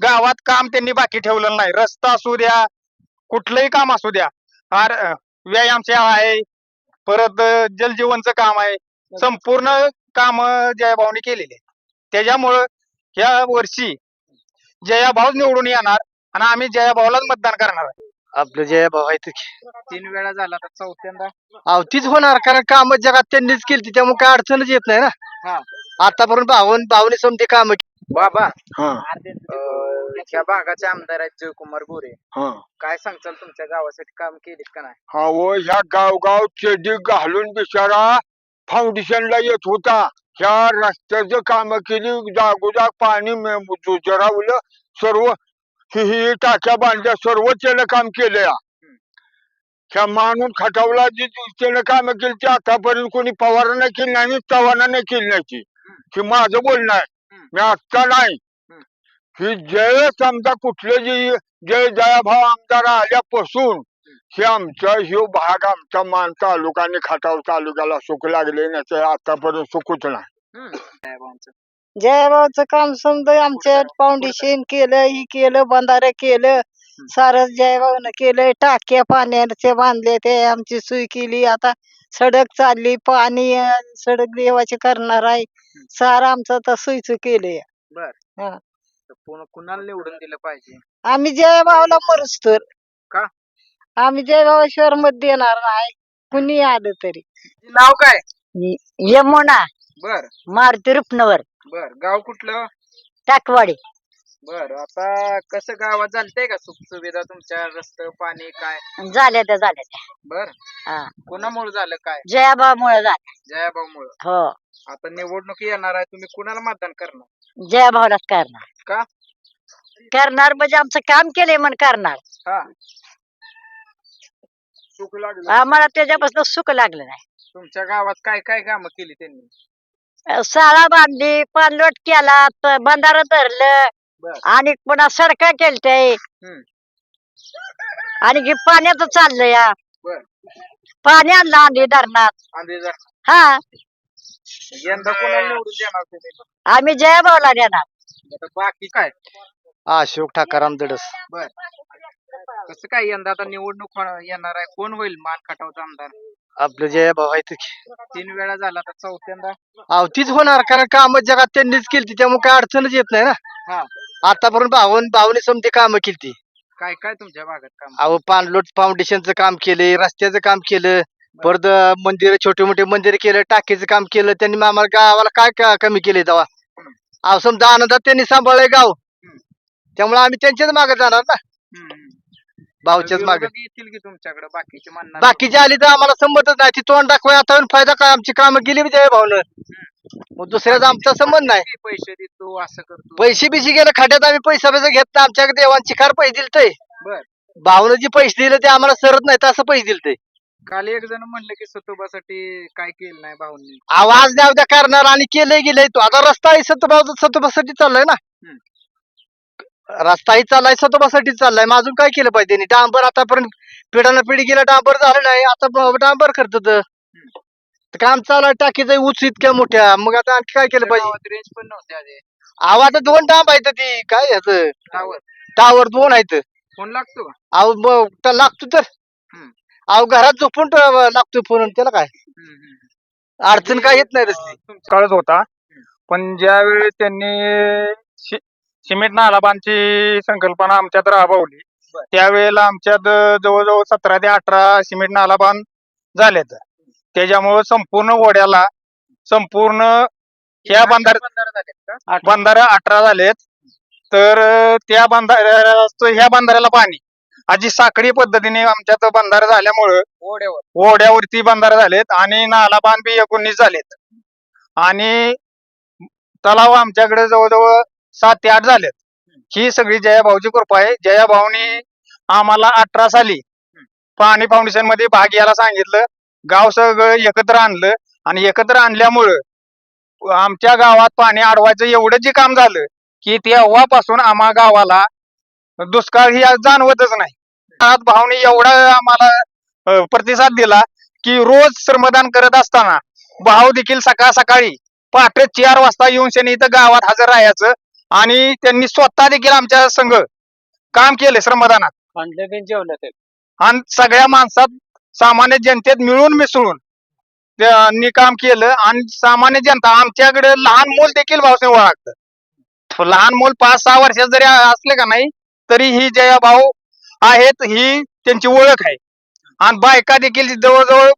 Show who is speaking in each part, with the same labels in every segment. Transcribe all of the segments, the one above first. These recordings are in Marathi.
Speaker 1: गावात काम त्यांनी बाकी ठेवलेलं नाही. रस्ता असू द्या कुठलंही काम असू द्या. आर व्यायाम शाळा आहे परत जलजीवनचं काम आहे. संपूर्ण काम जयाभाऊनी केलेली आहे. त्याच्यामुळं ह्या वर्षी जयाभाऊ निवडून येणार आणि आम्ही जयाभाऊलाच मतदान करणार आहे.
Speaker 2: आपलं जय भाऊ आहे
Speaker 1: तीन वेळा झाला तर चौथ्यांदा.
Speaker 2: अहो तीच होणार कारण काम जगात त्यांनीच केली त्यामुळे काय अडचणच येत नाही
Speaker 1: हा.
Speaker 2: ना आतापर्यंत भावन भावने समजे काम
Speaker 1: बाबा
Speaker 2: हा.
Speaker 1: अं, भागाचे आमदार आहेत जयकुमार गोरे.
Speaker 3: हा.
Speaker 1: काय सांगचाल तुमच्या गावासाठी काम केलीत का नाही?
Speaker 3: हा व ह्या गावगाव चेडी घालून बिचारा फाउंडेशनला येत होता. ह्या रस्त्याचं काम केली जागोजाग पाणी मे- जरावलं सर्व ही ही टाक्या बांधल्या सर्व त्यानं काम केलं या ह्या माणूस खटावला जी त्यानं काम केली ते आतापर्यंत कोणी पवार नाही केली नाही चव्हाणा नाही केली नाही ती. हे माझं बोलणं आहे. मी आत्ता नाही. ही. जय समजा कुठले जे जय जयाभाव आमदार आल्यापासून हे. आमचा ह्यो भाग आमचा मान तालुका आणि खटाव तालुक्याला सुख लागले नाही आतापर्यंत सुखच नाही.
Speaker 4: जयभाऊचं काम समजा आमच्या फाउंडेशन केलं ही केलं बंधारे केलं सारं जयभाऊनं केलं टाक्या पाण्याचे बांधले ते आमची सोय केली. आता सडक चालली पाणी सडक देवाची करणार आहे. सारं आमचं आता सोयीचं केलंय.
Speaker 1: कुणाला निवडून दिलं पाहिजे?
Speaker 4: आम्ही जयभाऊला मरूच तर
Speaker 1: का?
Speaker 4: आम्ही जयभावाशिवाय मत देणार नाही. कुणी आलं तरी.
Speaker 1: नाव काय?
Speaker 4: यमुना.
Speaker 1: बर.
Speaker 4: मारुती रुपनवर.
Speaker 1: बर. गाव कुठलं?
Speaker 4: टाकवाडी.
Speaker 1: बर आता कसं गावात झालतंय का सुख सुविधा तुमच्या? रस्ते पाणी काय?
Speaker 4: झाल्या त्या झाल्या त्या.
Speaker 1: बर.
Speaker 4: हा.
Speaker 1: कोणामुळे झालं काय?
Speaker 4: जयाभाऊमुळे झाल्या
Speaker 1: जयाभाऊमुळे
Speaker 4: हो.
Speaker 1: आता निवडणूक येणार आहे तुम्ही कुणाला मतदान करणार?
Speaker 4: जयभाऊलाच करणार.
Speaker 1: का?
Speaker 4: करणार म्हणजे आमचं काम केलंय म्हणून करणार.
Speaker 1: हा. सुख लागलं.
Speaker 4: आम्हाला त्याच्यापासून सुख लागलं नाही.
Speaker 1: तुमच्या गावात काय काय कामं केली त्यांनी?
Speaker 4: शाळा बांधली पाणलोट केला बंधारं धरलं. आणि पुन्हा सडका केलत्या
Speaker 1: हम्म.
Speaker 4: आणि हे पाण्याचं चाललं या
Speaker 1: बर.
Speaker 4: पाणी आणलं आंधी धरणात. हा.
Speaker 1: यंदा कोणाला निवडून देणार तुम्ही
Speaker 4: आम्ही जयभाऊला देणार.
Speaker 1: आता बाकी काय?
Speaker 2: अशोक ठाकाराम दडस
Speaker 1: बर. कसं काय यंदा आता निवडणूक होणार- येणार आहे? कोण होईल मान खटावचा आमदार?
Speaker 2: आपलं जय भाऊ आहे
Speaker 1: तीन वेळा झाला तर चौथ्यांदा.
Speaker 2: अहो तीच होणार कारण काम जगात त्यांनीच केली त्यामुळे काय अडचणच येत नाही
Speaker 1: हा.
Speaker 2: आतापर्यंत भावन भावने समजे काम केली
Speaker 1: काय काय तुमच्या भागात काम?
Speaker 2: अहो पाणलोट फाउंडेशनचं काम केले रस्त्याचं काम केलं परत मंदिर छोटे मोठे मंदिर केलं टाकीचं काम केलं त्यांनी आम्हाला गावाला काय का- कमी केले तेव्हा? अहो समजा आनंदात त्यांनी सांभाळलंय गाव. त्यामुळे आम्ही त्यांच्याच मागे जाणार ना.
Speaker 1: हम्म, हम्म.
Speaker 2: भाऊच्याच मागे.
Speaker 1: विरोधक येतील की तुमच्याकडे बाकीचे म्हणणार
Speaker 2: बाकीचे आली तर आम्हाला संबंधच नाही. ती तोंड दाखवाय आता फायदा काय? आमची कामं गेली बी जय भाऊनं. मग दुसऱ्याचा आमचा संबंध नाही.
Speaker 1: पैसे देतो असं करतो.
Speaker 2: पैसे बिसे गेले खाट्यात आम्ही पैसा बिसा घेत नाही. आमच्याकडे देवांची कार पैसे दिले ते
Speaker 1: बर.
Speaker 2: भाऊनं जे पैसे दिले ते आम्हाला सरत नाही तसं पैसे दिले ते
Speaker 1: काल एक जण म्हणलं की सतोबासाठी काय केलं नाही भाऊंनी.
Speaker 2: आवाज द्या उद्या करणार आणि केलंय गेलंय तो. आता रस्ताही सतोबा सतोबासाठी चाललाय ना. रस्ताही चाललाय सतोबासाठी चाललाय. मग अजून काय केलं पाहिजे? डांबर आतापर्यंत पिढानं पिढी गेला डांबर झालं नाही. आता डांबर करतात. काम चालू आहे टाकीचं उच इतक्या मोठ्या. मग आता आणखी काय केलं पाहिजे?
Speaker 1: रेंज पण नव्हते आधी.
Speaker 2: आवाज दोन डांब आहेत ती. काय ह्याचं?
Speaker 1: टावर
Speaker 2: टावर दोन आहेत.
Speaker 1: फोन लागतो का?
Speaker 2: अहो मग लागतो तर.
Speaker 1: हम्म.
Speaker 2: अहो घरात झोपून ट- लागतो फोन त्याला काय?
Speaker 1: हम्म, हम्म.
Speaker 2: अडचण काय येत नाही
Speaker 1: तुमच्या- कळत होता. पण ज्यावेळी त्यांनी शि- सिमेंट नालाबांची संकल्पना आमच्यात राबवली त्यावेळेला आमच्यात जवळजवळ सतरा ते अठरा सिमेंट नालाबांध झालेत. त्याच्यामुळं संपूर्ण ओढ्याला संपूर्ण ह्या बंधार बंधारा अठरा झालेत. तर त्या बंधाऱ्या ह्या बंधाऱ्याला पाणी. अशी साखळी पद्धतीने आमच्यात बंधारा झाल्यामुळं ओढ्यावरती बंधारे झालेत आणि नाला बांध बी एकोणीस झालेत. आणि तलाव आमच्याकडे जवळजवळ सात ते आठ झालेत. ही सगळी जयाभाऊची कृपा आहे. जयाभाऊनी आम्हाला अठरा साली पाणी फाउंडेशनमध्ये भाग घ्यायला सांगितलं. गाव सगळं एकत्र आणलं आणि एकत्र आणल्यामुळं आमच्या गावात पाणी अडवायचं एवढं जे काम झालं की तेव्हापासून आम्हा गावाला दुष्काळ ही जाणवतच नाही. आज भाऊने एवढा आम्हाला प्रतिसाद दिला की रोज श्रमदान करत असताना भाऊ देखील सकाळ सकाळी पहाटे चार वाजता येऊन शनी इथं गावात हजर राहायचं आणि त्यांनी स्वतः देखील आमच्या संघ काम केले श्रमदानात. आणि सगळ्या माणसात सामान्य जनतेत मिळून मिसळून त्यांनी काम केलं आणि सामान्य जनता आमच्याकडे लहान मूल देखील भाऊसाहेब ओळखतं लहान मूल पाच सहा वर्षात जरी असले का नाही तरी ही जया भाऊ आहेत ही त्यांची ओळख आहे. आणि बायका देखील जवळजवळ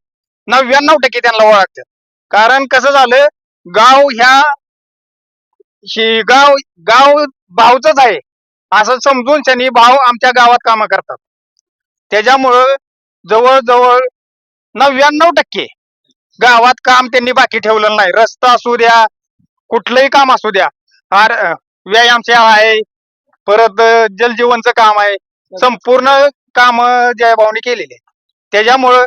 Speaker 1: नव्याण्णव टक्के त्यांना ओळखतात. कारण कसं झालं गाव ह्या गाव गाव भाऊच आहे. असं समजून त्यांनी भाऊ आमच्या गावात कामं करतात. त्याच्यामुळं जवळजवळ नव्याण्णव टक्के गावात काम त्यांनी बाकी ठेवलेलं नाही. रस्ता असू द्या कुठलंही काम असू द्या आर व्यायामशाळा आहे परत जलजीवनचं काम आहे संपूर्ण काम जयाभाऊने केलेली त्याच्यामुळं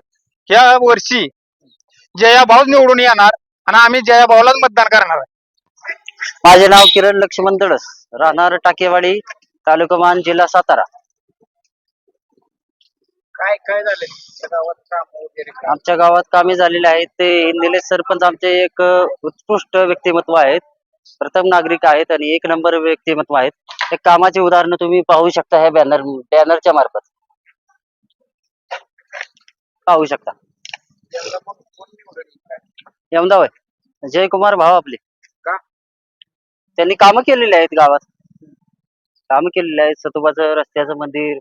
Speaker 1: या वर्षी जयाभाऊ निवडून येणार आणि आम्ही जयाभाऊलाच मतदान करणार आहे.
Speaker 5: माझे नाव किरण लक्ष्मण दडस राहणार टाकेवाडी तालुका मान जिल्हा सातारा.
Speaker 1: काय काय झालं गावात काम वगैरे?
Speaker 5: आमच्या गावात कामे झालेले आहेत. ते निलेश सरपंच आमचे एक उत्कृष्ट व्यक्तिमत्व आहेत. प्रथम नागरिक आहेत आणि एक नंबर व्यक्तिमत्व आहेत. एक कामाची उदाहरणं तुम्ही पाहू शकता ह्या बॅनर बॅनरच्या मार्फत. पाहू शकता. यमदा होय. जयकुमार भाव आपले.
Speaker 1: का?
Speaker 5: त्यांनी कामं केलेली आहेत गावात. कामं केलेली आहेत. सतोबाचं रस्त्याचं मंदिर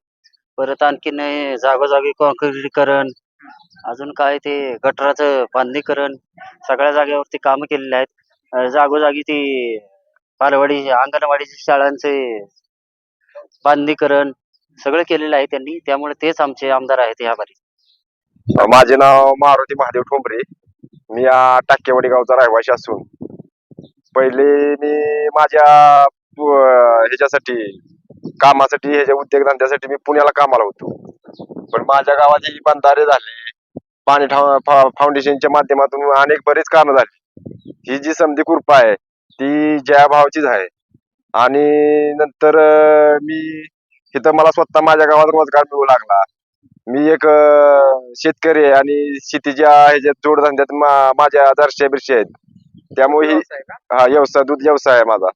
Speaker 5: परत आणखीन हे जागोजागी कॉन्क्रिटीकरण अजून काय ते गटराचं बांधणीकरण सगळ्या जागेवरती कामं केलेली आहेत. जागोजागी ती बालवाडी अंगणवाडीची शाळांचे बांधणीकरण सगळं केलेलं आहे त्यांनी. त्यामुळे तेच आमचे आमदार आहेत ह्या बारी
Speaker 6: माझे नाव मारुती महादेव ठोंबरे. मी या टाकेवाडी गावचा रहिवाशी असून. पहिले मी माझ्या ह्याच्यासाठी कामासाठी ह्याच्या उद्योगधंद्यासाठी मी पुण्याला कामाला होतो. पण माझ्या गावात ही बंधारे झाले. पाणी फाउंडेशनच्या माध्यमातून अनेक बरेच कामं झाली. ही जी समधी कृपा आहे ती जया भावाचीच आहे. आणि नंतर मी इथं मला स्वतः माझ्या गावात रोजगार मिळू लागला. मी एक शेतकरी आहे आणि शेतीच्या ह्याच्यात जोडधंद्यात माझ्या दर्शा बिरशी आहेत. त्यामुळे ही हा व्यवसाय दूध व्यवसाय आहे माझा.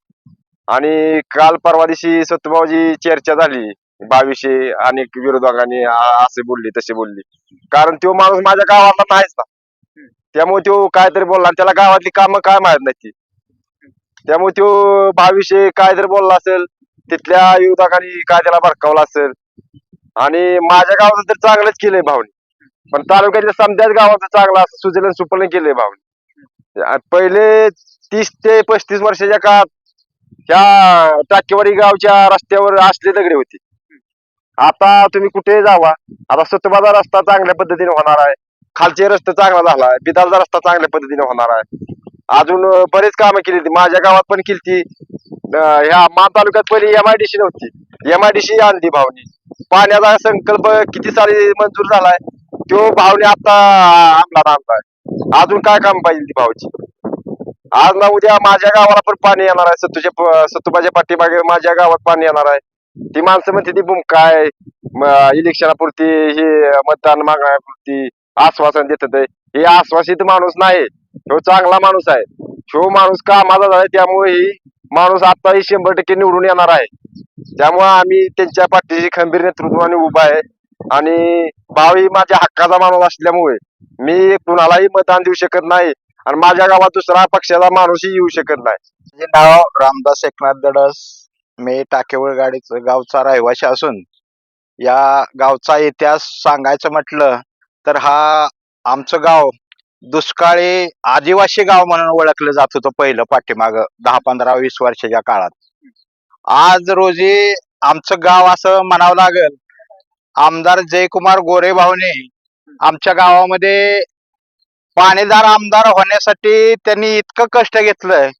Speaker 6: आणि काल परवा दिवशी सत्तूभाऊची चर्चा झाली. बावीसशे अनेक विरोधकांनी आ- असे बोलली तसे बोलली. कारण तो माणूस माझ्या गावातला नाहीच ना. त्यामुळे तो काहीतरी बोलला आणि त्याला गावातली कामं काय माहीत नाही ती. त्यामुळे तो बावीसशे काहीतरी बोलला असेल तिथल्या विरोधकांनी काय त्याला भडकावलं असेल. आणि माझ्या गावाचं तर चांगलंच केलंय भावनी. पण तालुक्यातल्या समध्याच गावाचं चांगलं असं सुजलन सुपलन केलंय भावनी. आ- पहिले तीस ते पस्तीस वर्षाच्या काळात त्या टाकेवाडी गावच्या रस्त्यावर असले दगडे होते. आता तुम्ही कुठे जावा? आता सतबाजा रस्ता चांगल्या पद्धतीने होणार आहे. खालचे रस्ते चांगला झाला. आहे बिदालचा रस्ता चांगल्या पद्धतीने होणार आहे. अजून बरेच कामं केली होती. माझ्या गावात पण केली ती ह्या मान तालुक्यात पहिली एम आय डी सी नव्हती. एम आय डी सी आणली भावनी. पाण्याचा संकल्प किती साली मंजूर झालाय तो भावने आता अंमलात आणलाय. अजून काय काम पाहिजे ती भावची आज ना उद्या माझ्या गावाला पण पाणी येणार आहे. सत्तूच्या प- सत्तूबाच्या पाठीमागे माझ्या गावात पाणी येणार आहे. ती माणसं म्हणते ती बुम काय? इलेक्शनापुरती हे मतदान मागण्यापुरती आश्वासन देत हे आश्वासित माणूस नाही. तो चांगला माणूस आहे. तो माणूस कामाचा झाला त्यामुळे ही माणूस आताही शंभर टक्के निवडून येणार आहे. त्यामुळे आम्ही त्यांच्या पाठीशी खंबीर नेतृत्वाने उभा आहे. आणि भाऊ ही माझ्या हक्काचा माणूस असल्यामुळे मी कुणालाही मतदान देऊ शकत नाही. आणि माझ्या गावात दुसरा पक्षाचा माणूसही येऊ शकत नाही.
Speaker 7: माझे नाव रामदास एकनाथ दडस मी टाकेवळ गाडीच गावचा रहिवासी असून या गावचा इतिहास सांगायचं म्हटलं तर हा आमचं गाव दुष्काळी आदिवासी गाव म्हणून ओळखलं जात होतं पहिलं पाठीमाग दहा पंधरा वीस वर्षाच्या काळात. आज रोजी आमचं गाव असं म्हणावं लागल आमदार जयकुमार गोरे भाऊने आमच्या गावामध्ये पाणीदार आमदार होण्यासाठी त्यांनी इतकं कष्ट घेतलंय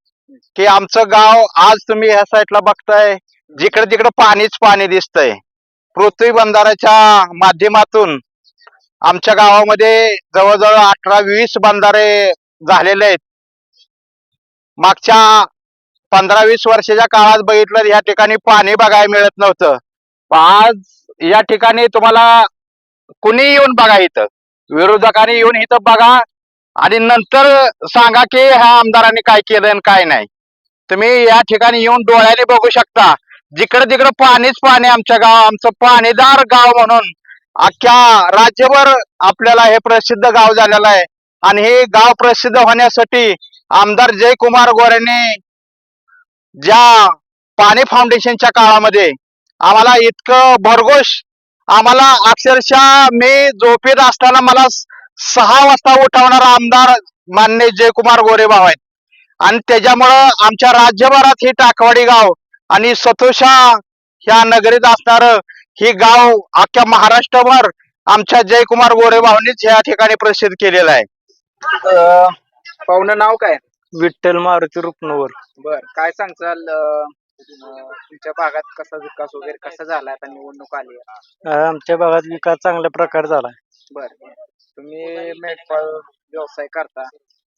Speaker 7: की आमचं गाव आज तुम्ही ह्या साईडला बघताय जिकडे तिकडे पाणीच पाणी दिसतंय. पृथ्वी बंधाऱ्याच्या माध्यमातून आमच्या गावामध्ये जवळजवळ अठरा वीस बंधारे झालेले आहेत. मागच्या पंधरा वीस वर्षाच्या काळात बघितलं तर या ठिकाणी पाणी बघायला मिळत नव्हतं. आज या ठिकाणी तुम्हाला कुणी येऊन बघा इथं? विरोधकांनी येऊन इथं बघा आणि नंतर सांगा की ह्या आमदारांनी काय केलं आणि काय नाही. तुम्ही या ठिकाणी येऊन डोळ्याने बघू शकता. जिकडे तिकडे पाणीच पाणी आमच्या गाव आमचं पाणीदार गाव म्हणून अख्ख्या राज्यभर आपल्याला हे प्रसिद्ध गाव झालेलं आहे. आणि हे गाव प्रसिद्ध होण्यासाठी आमदार जयकुमार गोरेने ज्या पाणी फाउंडेशनच्या काळामध्ये आम्हाला इतकं भरघोष आम्हाला अक्षरशः मी झोपेत असताना मला सहा वाजता उठवणारा आमदार मान्य जयकुमार गोरेबाव आहेत. आणि त्याच्यामुळं आमच्या राज्यभरात हे टाकवाडी गाव आणि सतोषा ह्या नगरीत असणार हे गाव अख्ख्या महाराष्ट्रभर आमच्या जयकुमार गोरेबावनीच या ठिकाणी प्रसिद्ध केलेलं आहे.
Speaker 8: पाहुणं नाव काय?
Speaker 2: विठ्ठल मारुती रुपनवर
Speaker 8: बर काय सांगचाल तुमच्या भागात कसा विकास वगैरे कसा झाला आता निवडणूक आली आहे?
Speaker 2: आमच्या भागात विकास चांगल्या प्रकारे झाला
Speaker 8: बर. तुम्ही मेंढपाळ व्यवसाय करता.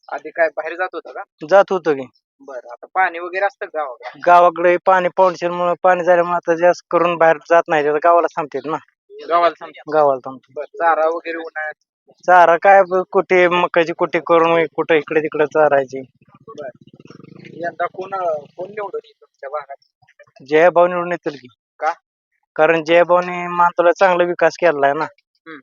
Speaker 8: आधी काय बाहेर जात होता का?
Speaker 2: जात होतो की.
Speaker 8: बर आता पाणी वगैरे असतं का गावाकडे?
Speaker 2: गावाकडे पाणी पाऊंडशेर मुळे पाणी झाल्यामुळे आता जास्त करून बाहेर जात नाही. आता गावाला थांबतात ना.
Speaker 8: गावाला सांगता
Speaker 2: गावाला थांबतात
Speaker 8: बर चारा वगैरे उन्हाळ्यात?
Speaker 2: चारा काय ब- कुठे मकाची कुठे करून कुठे इकडे तिकडे चारायची.
Speaker 8: यंदा कोण अं, कोण निवडून येईल तुमच्या भागात?
Speaker 2: जयभाऊ निवडून येतील की.
Speaker 8: का?
Speaker 2: कारण जयभाऊने मानतोला चांगला विकास केलाय ना.
Speaker 8: हम्म.